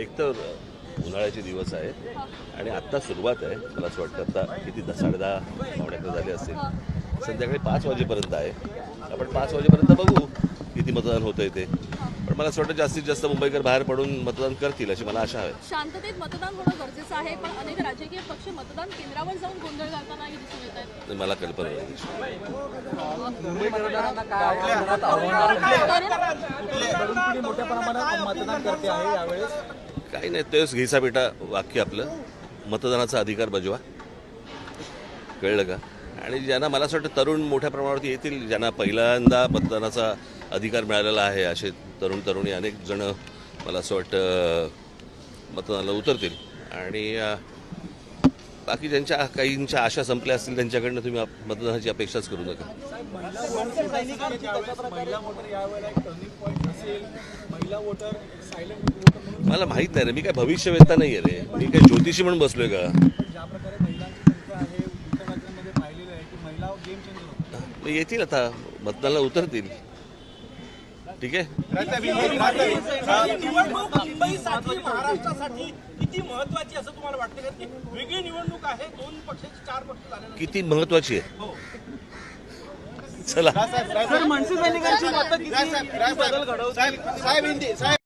एक तर उन्हाळ्याचे दिवस आहेत आणि आत्ता सुरुवात आहे. मला असं वाटतं आता किती दहा साडेदहा पावणे अकरा झाले असतील. संध्याकाळी पाच वाजेपर्यंत आहे. आपण पाच वाजेपर्यंत बघू किती मतदान होतं आहे ते पण मला असं वाटतं जास्तीत जास्त मुंबईकर बाहेर पडून मतदान करतील अशी मला आशा आहे. शांततेत मतदान होणं गरजेचं आहे पण अनेक राजकीय पक्ष मतदान केंद्रावर जाऊन गोंधळ घालतानाही दिसून येत आहेत. मला कल्पना नाही. मोठ्या प्रमाणात मतदान करते आहे यावेळेस? काही नाही तेच घ्यायचा बेटा वाक्य आपलं. मतदानाचा अधिकार बजवा. कळलं का? आणि ज्यांना मला असं वाटतं तरुण मोठ्या प्रमाणावरती येतील ज्यांना पहिल्यांदा मतदानाचा अधिकार मिळालेला आहे असे तरुण तरुणी अनेक जण मला असं वाटतं मतदानाला उतरतील. आणि बाकी ज्यांच्या काहींच्या आशा संपल्या असतील त्यांच्याकडनं तुम्ही आप- मतदानाची अपेक्षाच करू नका. महिला वोटर यावेळेला एक टर्निंग पॉईंट असेल महिला वोटर सायलेंट वोटर म्हणून मला माहीत नाही रे मी काय भविष्यवेत्ता नाही आहे रे. मी काय ज्योतिषी म्हणून बसलोय का? ज्या प्रकारे महिलांची संख्या आहे इतर राज्यांमध्ये पाहिलेलं आहे? की महिला गेम चेंजर होतात मग येतील आता मतदानाला उतरतील ठीक आहे निवडणूक मुंबईसाठी महाराष्ट्रासाठी किती महत्वाची असं तुम्हाला वाटतं? कारण की वेगळी निवडणूक आहे दोन पक्षाची चार पक्ष झाल्यानंतर. किती महत्वाची आहे? चला. मतं किती? बदल घडवतील? साहेब हिंदी साहेब.